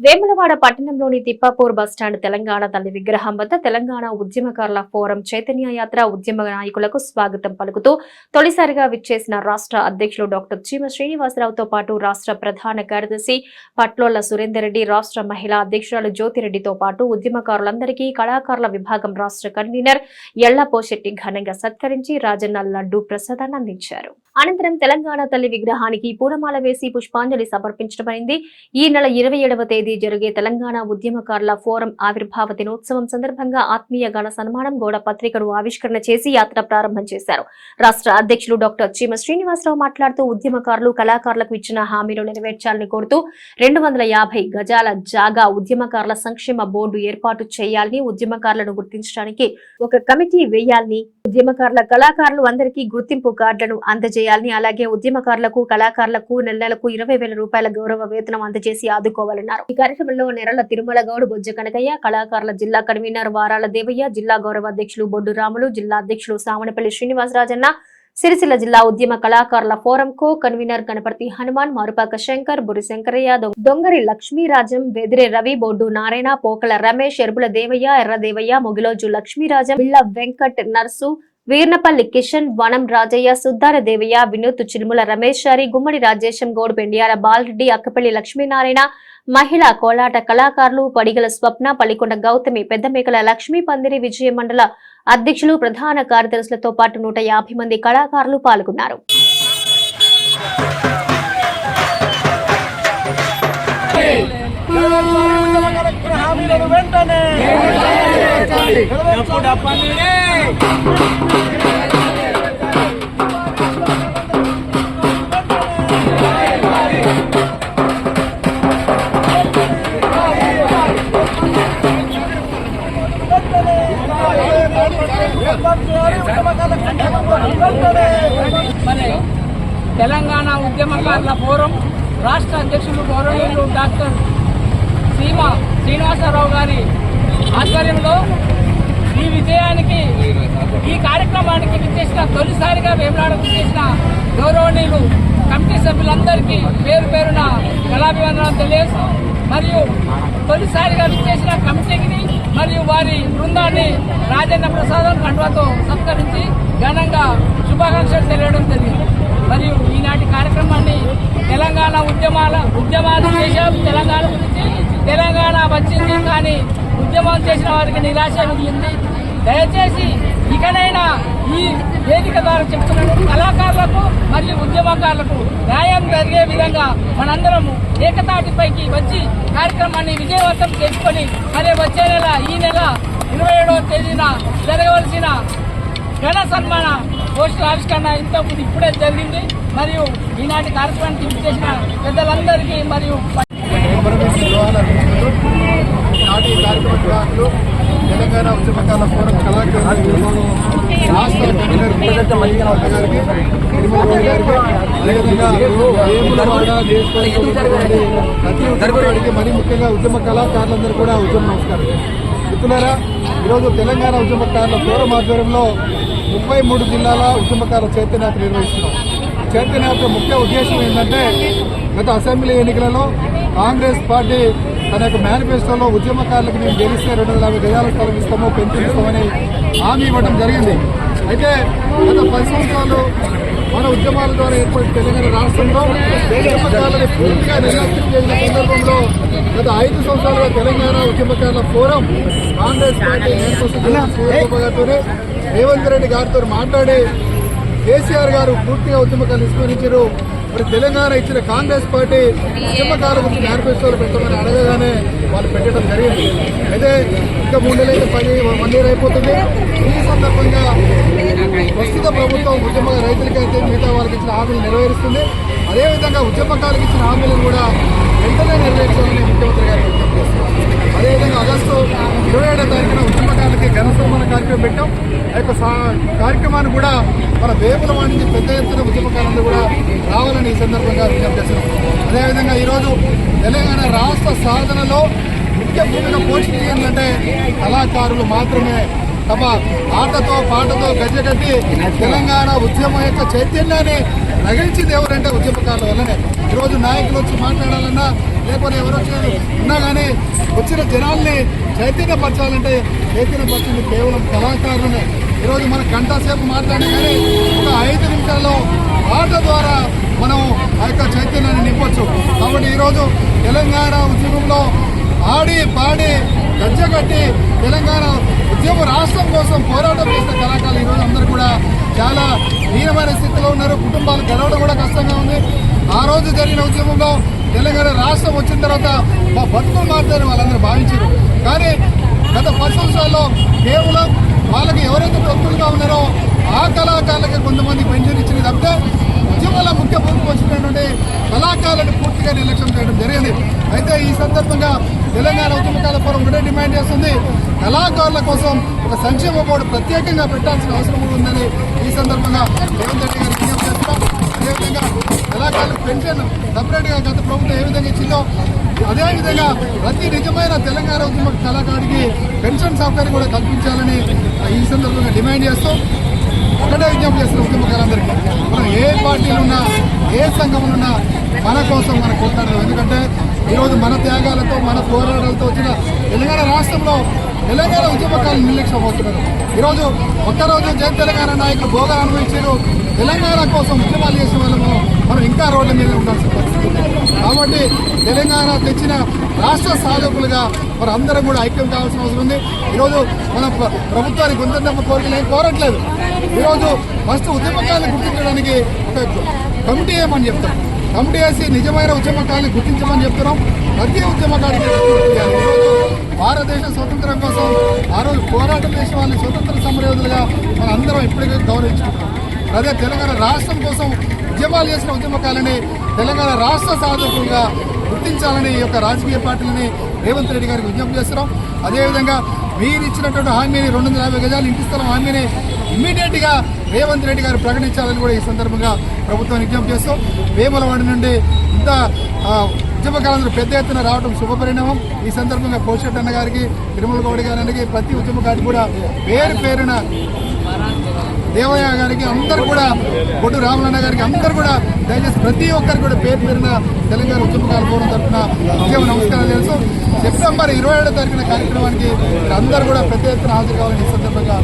వేములవాడ పట్టణంలోని తిప్పాపూర్ బస్టాండ్ తెలంగాణ తల్లి విగ్రహం వద్ద తెలంగాణ ఉద్యమకారుల ఫోరం చైతన్య యాత్ర ఉద్యమ నాయకులకు స్వాగతం పలుకుతూ తొలిసారిగా విచ్చేసిన రాష్ట్ర అధ్యక్షులు డాక్టర్ చీమ శ్రీనివాసరావుతో పాటు రాష్ట్ర ప్రధాన కార్యదర్శి పట్లోళ్ళ సురేందర్ రెడ్డి రాష్ట్ర మహిళా అధ్యక్షురాలు జ్యోతిరెడ్డితో పాటు ఉద్యమకారులందరికీ కళాకారుల విభాగం రాష్ట్ర కన్వీనర్ ఎళ్ళపోశెట్టి ఘనంగా సత్కరించి రాజన్న లడ్డు ప్రసాదాన్ని అందించారు. అనంతరం తెలంగాణ తల్లి విగ్రహానికి పూలమాల వేసి పుష్పాంజలి సమర్పించడమైంది. ఈ నెల ఇరవై ఏడవ తేదీ జరిగే తెలంగాణ ఉద్యమకారుల ఫోరం ఆవిర్భావ దినోత్సవం సందర్భంగా ఆత్మీయ గణ సన్మానం గోడ పత్రికను ఆవిష్కరణ చేసి యాత్ర ప్రారంభం చేశారు. రాష్ట్ర అధ్యక్షులు డాక్టర్ చీమ శ్రీనివాసరావు మాట్లాడుతూ ఉద్యమకారులు కళాకారులకు ఇచ్చిన హామీలు నెరవేర్చాలని కోరుతూ రెండు వందల యాభై గజాల జాగా ఉద్యమకారుల సంక్షేమ బోర్డు ఏర్పాటు చేయాలని ఉద్యమకారులను గుర్తించడానికి ఒక కమిటీ వేయాలని ఉద్యమకారుల కళాకారులు అందరికీ గుర్తింపు కార్డులను చేయాలని అలాగే ఉద్యమకారులకు కళాకారులకు నెల నెలకు ఇరవై వేల రూపాయల గౌరవ వేతనం అందజేసి ఆదుకోవాలన్నారు. ఈ కార్యక్రమంలో నెరల తిరుమల గౌడ్ బొజ్జ కనకయ్య కళాకారుల జిల్లా కన్వీనర్ వారాల దేవయ్య జిల్లా గౌరవ అధ్యక్షులు బొడ్డు రాములు జిల్లా అధ్యక్షులు సామనపల్లి శ్రీనివాసరాజన్న సిరిసిల్ల జిల్లా ఉద్యమ కళాకారుల forum co convener Ganapathi Hanuman Marupaka Shankar Buri Shankaraiah Dongari Lakshmirajam Bedire Ravi Boddu Narayana Pokala Ramesh Erupula Devaiah Erradevaiah Mogiloju Lakshmirajam Billa Venkat Narsu Veernapalli Kishan వనం రాజయ్య సుద్దార దేవయ్య వినూత్ చిలుముల రమేష్ చారి గుమ్మడి రాజేశం గౌడ్ పెండియాల బాలరెడ్డి అక్కపల్లి లక్ష్మీనారాయణ మహిళా కోలాట కళాకారులు పడిగల స్వప్న పల్లికొండ గౌతమి పెద్దమేకల లక్ష్మీ పందిరి విజయ మండల అధ్యక్షులు ప్రధాన కార్యదర్శులతో పాటు నూట యాభై మంది కళాకారులు పాల్గొన్నారు. వెంటనే నెరవేర్చాలి. తెలంగాణ ఉద్యమకారుల ఫోరం రాష్ట్ర అధ్యక్షులు గౌరవనీయులు డాక్టర్ సీమ శ్రీనివాసరావు గారి ఆధ్వర్యంలో ఈ విజయానికి ఈ కార్యక్రమానికి విచ్చేసిన తొలిసారిగా వేమనాడకు విచ్చేసిన గౌరవనీయులు కమిటీ సభ్యులందరికీ పేరు పేరున కళాభివందనాలు తెలియజేస్తూ మరియు తొలిసారిగా విచ్చేసిన కమిటీని మరియు వారి బృందాన్ని రాజన్న ప్రసాదం కండువాతో సత్కరించి ఘనంగా శుభాకాంక్షలు తెలియడం జరిగింది. మరియు ఈనాటి కార్యక్రమాన్ని తెలంగాణ ఉద్యమాల ఉద్యమాలు చేశాం. తెలంగాణ గురించి తెలంగాణ వచ్చింది కానీ ఉద్యమం చేసిన వారికి నిరాశ మిగిలింది దయచేసి ఇకనైనా ఈ వేదిక ద్వారా చెప్తున్నాను కళాకారులకు మరియు ఉద్యమకారులకు న్యాయం జరిగే విధంగా మనందరం ఏకతాటిపైకి వచ్చి కార్యక్రమాన్ని విజయవంతం చేసుకొని మరి వచ్చే నెల ఈ నెల ఇరవై ఏడవ తేదీన జరగవలసిన ఘన సన్మాన పోస్టుల ఆవిష్కరణ ఇంతకుముందు ఇప్పుడే జరిగింది. మరియు ఈనాటి కార్యక్రమానికి చేసిన పెద్దలందరికీ మరియు పరమేశ్వర జవహర్లాల్ నెహ్రూ నాటి కార్యక్రమ తెలంగాణ ఉద్యమకాల ఫోరం కళాకారులు రాష్ట్ర కన్వీనర్ గుమ్మగడ్డ మల్లికార్జున గారికి తిరుమల గారికి అదేవిధంగా వేములవాడ ప్రతి ఉద్యమకారుడికి మరీ ముఖ్యంగా ఉద్యమ కళాకారులందరూ కూడా ఉద్యమ నమస్కారం. మిత్రులారా ఈరోజు తెలంగాణ ఉద్యమకారుల ఫోరం ఆధ్వర్యంలో ముప్పై మూడు జిల్లాల ఉద్యమకారుల చైతన్యాత్ర నిర్వహిస్తున్నాం. చైతన్యాత్ర ముఖ్య ఉద్దేశం ఏంటంటే గత అసెంబ్లీ ఎన్నికలలో కాంగ్రెస్ పార్టీ తన యొక్క మేనిఫెస్టోలో ఉద్యమకారులకు మేము గెలిస్తే రెండు వందల యాభై గజాల స్థలం ఇస్తాము హామీ ఇవ్వడం జరిగింది. అయితే గత పది సంవత్సరాలు మన ఉద్యమాల ద్వారా ఏర్పడిన తెలంగాణ రాష్ట్రంలో ఉద్యమకారులని పూర్తిగా నిర్లక్ష్యం చేసిన సందర్భంలో గత ఐదు సంవత్సరాలుగా తెలంగాణ ఉద్యమకారుల ఫోరం కాంగ్రెస్ పార్టీ నేతృత్వంతోనే రేవంత్ రెడ్డి గారితో మాట్లాడి కేసీఆర్ గారు పూర్తిగా ఉద్యమకాలు విస్మరించారు. మరి తెలంగాణ ఇచ్చిన కాంగ్రెస్ పార్టీ ఉద్యమకాల గురించి మేనిఫెస్టోలు పెట్టమని అడగగానే వాళ్ళు పెట్టడం జరిగింది. అయితే ఇంకా మూడు నెలలు పది వన్ ఇయర్ అయిపోతుంది. ఈ సందర్భంగా ప్రస్తుత ప్రభుత్వం ఉద్యమ రైతులకి మిగతా వాళ్ళకి ఇచ్చిన హామీలు నెరవేరుస్తుంది. అదేవిధంగా ఉద్యమకాలకు ఇచ్చిన హామీలను కూడా వెంటనే నెరవేర్చాలని ముఖ్యమంత్రి గారు విజ్ఞప్తి చేస్తున్నారు. అదేవిధంగా ఆగస్టు ఇరవై ఏడో తారీఖున ఉద్యమకాలకి ఘన సన్మాన కార్యక్రమం పెట్టాం. ఆ యొక్క సా- కార్యక్రమాన్ని కూడా మన వేపుల వాణిజ్య పెద్ద ఎత్తున ఉద్యమకాలంలో కూడా రావాలని ఈ సందర్భంగా విజ్ఞప్తి చేస్తున్నాం. అదేవిధంగా ఈరోజు తెలంగాణ రాష్ట్ర సాధనలో ముఖ్య భూమిక పోషించేది ఏంటంటే కళాకారులు మాత్రమే తమ ఆటతో పాటతో గజ్జగట్టి తెలంగాణ ఉద్యమం యొక్క చైతన్యాన్ని రగిలించింది ఎవరంటే ఉద్యమకారుల వల్లనే. ఈరోజు నాయకులు వచ్చి మాట్లాడాలన్నా లేకపోతే ఎవరు వచ్చి ఉన్నా కానీ వచ్చిన జనాల్ని చైతన్యపరచాలంటే చైతన్యపరిచింది కేవలం కళాకారులనే. ఈరోజు మన గంటసేపు మాట్లాడినా కానీ ఒక ఐదు నిమిషాల్లో ఆట ద్వారా మనం ఆ యొక్క చైతన్యాన్ని నింపొచ్చు. కాబట్టి ఈరోజు తెలంగాణ ఉద్యమంలో ఆడి పాడి గజ్జగట్టి తెలంగాణ ఉద్యమ రాష్ట్రం కోసం పోరాటం చేసిన కళాకారులు ఈరోజు అందరూ కూడా చాలా హీనమైన స్థితిలో ఉన్నారు. కుటుంబాలు గడవడం కూడా కష్టంగా ఉంది. ఆ రోజు జరిగిన ఉద్యమంలో తెలంగాణ రాష్ట్రం వచ్చిన తర్వాత మా బతుకులు మారుతారని వాళ్ళందరూ భావించారు. కానీ గత పది సంవత్సరాల్లో కేవలం వాళ్ళకి ఎవరైతే తొత్తులుగా ఉన్నారో ఆ కళాకారులకి కొంతమంది పెన్షన్ ఇచ్చింది తప్పితే ఉద్యమాల ముఖ్య పొందుకు వచ్చినటువంటి కళాకారులను పూర్తిగా నిర్లక్ష్యం చేయడం జరిగింది. అయితే ఈ సందర్భంగా తెలంగాణ ఉద్యమకాల ఫోరం ఒకటే డిమాండ్ చేస్తుంది. కళాకారుల కోసం ఒక సంక్షేమ బోర్డు ప్రత్యేకంగా పెట్టాల్సిన అవసరం ఉందని ఈ సందర్భంగా రేవంత్ రెడ్డి గారు విజ్ఞప్తి చేస్తున్నాం. అదేవిధంగా కళాకారులకు పెన్షన్ సపరేట్గా గత ప్రభుత్వం ఏ విధంగా ఇచ్చిందో అదేవిధంగా ప్రతి నిజమైన తెలంగాణ ఉద్యమ కళాకారుడికి పెన్షన్ సౌకర్యం కూడా కల్పించాలని ఈ సందర్భంగా డిమాండ్ చేస్తూ ఒకటే విజ్ఞప్తి చేస్తున్న ఉద్యమకారులందరికీ మనం ఏ పార్టీలు ఉన్నా ఏ సంఘం ఉన్నా మన కోసం మనం కొట్లాడడం ఎందుకంటే ఈరోజు మన త్యాగాలతో మన పోరాటాలతో వచ్చిన తెలంగాణ రాష్ట్రంలో తెలంగాణ ఉద్యమకాలు నిర్లక్ష్యం అవుతున్నారు ఈరోజు ఒక్కరోజు జై తెలంగాణ నాయకులు భోగాలు అనుభవించారు. తెలంగాణ కోసం ఉద్యమాలు చేసే వాళ్ళము మనం ఇంకా రోడ్ల మీద ఉండాల్సిన పరిస్థితి కాబట్టి తెలంగాణ తెచ్చిన రాష్ట్ర సాధకులుగా మరి అందరం కూడా ఐక్యం కావాల్సిన అవసరం ఉంది. ఈరోజు మన ప్రభుత్వానికి గుంతమ్మ కోరికలు ఏం కోరట్లేదు. ఈరోజు ఫస్ట్ ఉద్యమకాలను గుర్తించడానికి ఒక కమిటీ ఏమని చెప్తాం? కమిటీ వేసి నిజమైన ఉద్యమకాన్ని గుర్తించమని చెప్తున్నాం. ప్రతి ఉద్యమకానికి ఈరోజు భారతదేశ స్వతంత్రం కోసం ఆ రోజు పోరాటం చేసిన వాళ్ళని స్వతంత్ర సమరయోధులుగా మన అందరం ఇప్పటికే అదే తెలంగాణ రాష్ట్రం కోసం ఉద్యమాలు చేసిన ఉద్యమకాలని తెలంగాణ రాష్ట్ర సాధకులుగా గుర్తించాలని ఈ యొక్క రాజకీయ పార్టీలని రేవంత్ రెడ్డి గారికి విజ్ఞప్తి చేస్తున్నాం. అదేవిధంగా మీరు ఇచ్చినటువంటి హామీని రెండు వందల యాభై గజాలు ఇంటి స్థలం హామీని ఇమ్మీడియట్గా రేవంత్ రెడ్డి గారు ప్రకటించాలని కూడా ఈ సందర్భంగా ప్రభుత్వం విజ్ఞప్తి చేస్తాం వేములవాడి నుండి ఇంత ఉద్యమకాలంలో పెద్ద ఎత్తున రావడం శుభపరిణామం ఈ సందర్భంగా కోశెట్ అన్న గారికి తిరుమల గౌడ్ గారికి ప్రతి ఉద్యమకారికి కూడా పేరు పేరున దేవయ్య గారికి అందరు కూడా బొడ్డు రామలన్న గారికి అందరు కూడా దయచేసి ప్రతి ఒక్కరికి కూడా పేరు పేరున తెలంగాణ ఉద్యమకాల ఫోరం తరఫున ఉద్యమ నమస్కారాలు తెలుసు సెప్టెంబర్ ఇరవై ఏడో తారీఖున కార్యక్రమానికి అందరూ కూడా పెద్ద ఎత్తున హాజరు కావాలని ఈ సందర్భంగా.